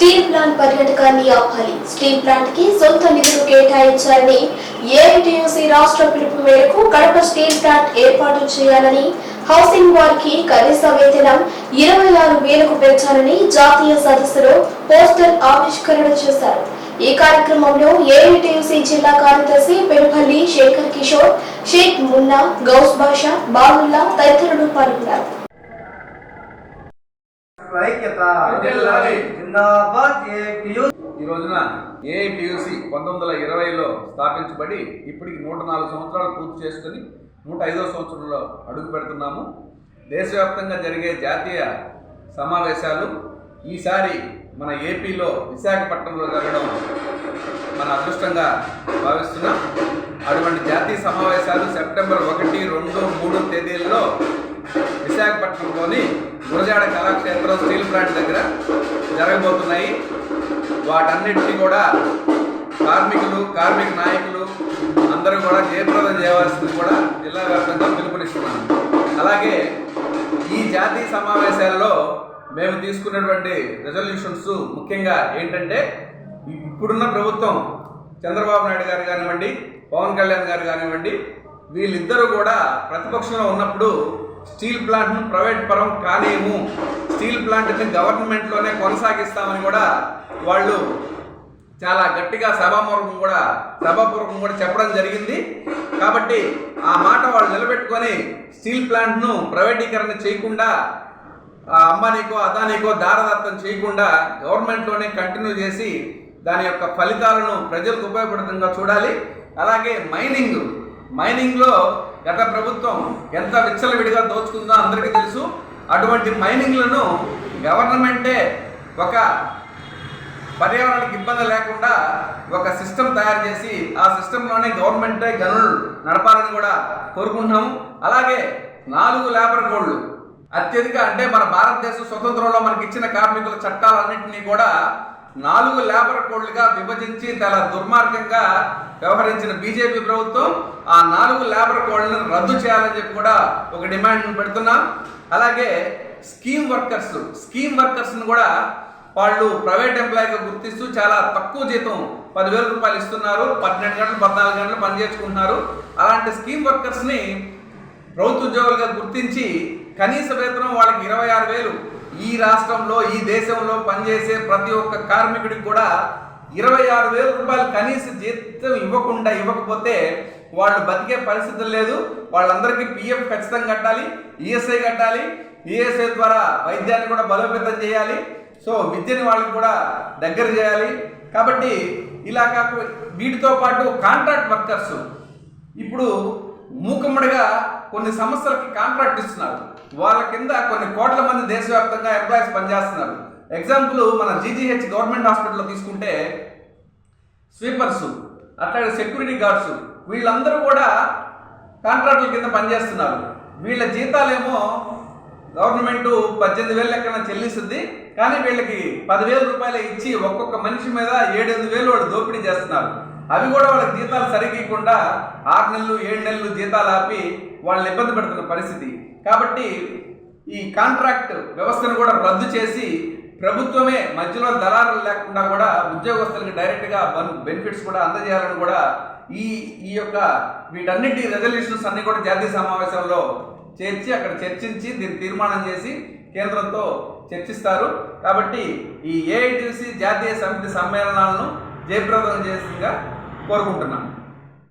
Steel plant పర్యాటకాన్ని ఆపాలి. Steel ప్లాంట్కి సొంత నిధులు కేటాయించాలని ఏఐటియుసి రాష్ట్ర పిలుపు మేరకు కడప స్టీల్ ప్లాంట్ ఏర్పాటు చేయాలని హౌసింగ్ వారికి కనీస వేతనం ఇరవై ఆరు వేలకు పెంచాలని జాతీయ సదస్సులో పోస్టర్ ఆవిష్కరణ చేశారు. ఈ కార్యక్రమంలో ఏఐటీయూసీ జిల్లా కార్యదర్శి పెరుపల్లి శేఖర్ కిషోర్ షేక్ మున్నా గౌస్ బాషా బాబుల్లా తదితరులు పాల్గొన్నారు. ఈ రోజున ఏఐటియుసి పంతొమ్మిది వందల ఇరవైలో స్థాపించబడి ఇప్పటికి నూట నాలుగు సంవత్సరాలు పూర్తి చేసుకుని నూట ఐదో సంవత్సరంలో అడుగు పెడుతున్నాము దేశవ్యాప్తంగా జరిగే జాతీయ సమావేశాలు ఈసారి మన ఏపీలో విశాఖపట్నంలో జరగడం మన అదృష్టంగా భావిస్తున్నాం. అటువంటి జాతీయ సమావేశాలు సెప్టెంబర్ ఒకటి రెండు మూడు తేదీల్లో విశాఖపట్నంలోని గురజాడ కళాక్షేత్రం స్టీల్ ప్లాంట్ దగ్గర జరగబోతున్నాయి. వాటన్నిటినీ కూడా కార్మికులు కార్మిక నాయకులు అందరూ కూడా జయప్రదం చేయవలసింది కూడా జిల్లా వ్యాప్తంగా పిలుపునిస్తున్నాను. అలాగే ఈ జాతీయ సమావేశాలలో మేము తీసుకున్నటువంటి రెజల్యూషన్స్ ముఖ్యంగా ఏంటంటే ఇప్పుడున్న ప్రభుత్వం చంద్రబాబు నాయుడు గారు కానివ్వండి పవన్ కళ్యాణ్ గారు కానివ్వండి వీళ్ళిద్దరూ కూడా ప్రతిపక్షంలో ఉన్నప్పుడు స్టీల్ ప్లాంట్ను ప్రైవేట్ పరం కానేము స్టీల్ ప్లాంట్ని గవర్నమెంట్లోనే కొనసాగిస్తామని కూడా వాళ్ళు చాలా గట్టిగా సభాపూర్వకం కూడా సభాపూర్వకం కూడా చెప్పడం జరిగింది. కాబట్టి ఆ మాట వాళ్ళు నిలబెట్టుకొని స్టీల్ ప్లాంట్ను ప్రైవేటీకరణ చేయకుండా ఆ అంబానీకో అదానీకో దారదత్తం చేయకుండా గవర్నమెంట్లోనే కంటిన్యూ చేసి దాని యొక్క ఫలితాలను ప్రజలకు ఉపయోగపడుతుందిగా చూడాలి. అలాగే మైనింగ్ మైనింగ్లో గత ప్రభుత్వం ఎంత విచ్చలవిడిగా దోచుకుందో అందరికీ తెలుసు. అటువంటి మైనింగ్లను గవర్నమెంటే ఒక పర్యావరణానికి ఇబ్బంది లేకుండా ఒక సిస్టమ్ తయారు చేసి ఆ సిస్టంలోనే గవర్నమెంటే గనులు నడపాలని కూడా కోరుకుంటున్నాము. అలాగే నాలుగు లేబర్ కోడ్లు అత్యధిక అంటే మన భారతదేశ స్వతంత్రంలో మనకి ఇచ్చిన కార్మికుల చట్టాలన్నింటినీ కూడా నాలుగు లేబర్ కోడ్లుగా విభజించి చాలా దుర్మార్గంగా వ్యవహరించిన బీజేపీ ప్రభుత్వం ఆ నాలుగు లేబర్ కోడ్లను రద్దు చేయాలని చెప్పి కూడా ఒక డిమాండ్ పెడుతున్నాం. అలాగే స్కీమ్ వర్కర్స్ స్కీమ్ వర్కర్స్ని కూడా వాళ్ళు ప్రైవేట్ ఎంప్లాయీగా గుర్తిస్తూ చాలా తక్కువ జీతం పదివేల రూపాయలు ఇస్తున్నారు. పన్నెండు గంటలు పద్నాలుగు గంటలు పనిచేసుకుంటున్నారు అలాంటి స్కీమ్ వర్కర్స్ని ప్రభుత్వ ఉద్యోగులుగా గుర్తించి కనీస వేతనం వాళ్ళకి ఇరవై ఆరు వేలు ఈ రాష్ట్రంలో ఈ దేశంలో పనిచేసే ప్రతి ఒక్క కార్మికుడికి కూడా ఇరవై ఆరు వేల రూపాయలు కనీస జీతం ఇవ్వకుండా ఇవ్వకపోతే వాళ్ళు బతికే పరిస్థితులు లేదు. వాళ్ళందరికీ పిఎఫ్ ఖచ్చితంగా కట్టాలి ఈఎస్ఐ కట్టాలి ఈఎస్ఐ ద్వారా వైద్యాన్ని కూడా బలోపేతం చేయాలి. సో విద్యని వాళ్ళకి కూడా దగ్గర చేయాలి. కాబట్టి ఇలా కాకు వీటితో పాటు కాంట్రాక్ట్ వర్కర్స్. ఇప్పుడు మూకమ్మడిగా కొన్ని సంస్థలకి కాంట్రాక్ట్ ఇస్తున్నారు. వాళ్ళ కింద కొన్ని కోట్ల మంది దేశవ్యాప్తంగా ఎంప్లాయీస్ పనిచేస్తున్నారు. ఎగ్జాంపుల్ మన జీజీహెచ్ గవర్నమెంట్ హాస్పిటల్లో తీసుకుంటే స్వీపర్స్ అట్లాగే సెక్యూరిటీ గార్డ్స్ వీళ్ళందరూ కూడా కాంట్రాక్టుల కింద పనిచేస్తున్నారు. వీళ్ళ జీతాలేమో గవర్నమెంట్ పద్దెనిమిది వేలు లెక్కన చెల్లిస్తుంది. కానీ వీళ్ళకి పదివేల రూపాయలు ఇచ్చి ఒక్కొక్క మనిషి మీద ఏడెనిమిది వేలు వాళ్ళు దోపిడీ చేస్తున్నారు. అవి కూడా వాళ్ళకి జీతాలు సరిగీయకుండా ఆరు నెలలు ఏడు నెలలు జీతాలు ఆపి వాళ్ళని ఇబ్బంది పెడుతున్న పరిస్థితి. కాబట్టి ఈ కాంట్రాక్ట్ వ్యవస్థను కూడా రద్దు చేసి ప్రభుత్వమే మధ్యలో దళారులు లేకుండా కూడా ఉద్యోగస్తులకు డైరెక్ట్గా బెనిఫిట్స్ కూడా అందజేయాలని కూడా ఈ ఈ యొక్క వీటన్నిటి రెజల్యూషన్స్ అన్ని కూడా జాతీయ సమావేశంలో చేర్చి అక్కడ చర్చించి దీన్ని తీర్మానం చేసి కేంద్రంతో చర్చిస్తారు. కాబట్టి ఈ ఏఐటీసీ జాతీయ సమితి సమ్మేళనాలను జయప్రదం చేసిందిగా కోరుకుంటున్నాను.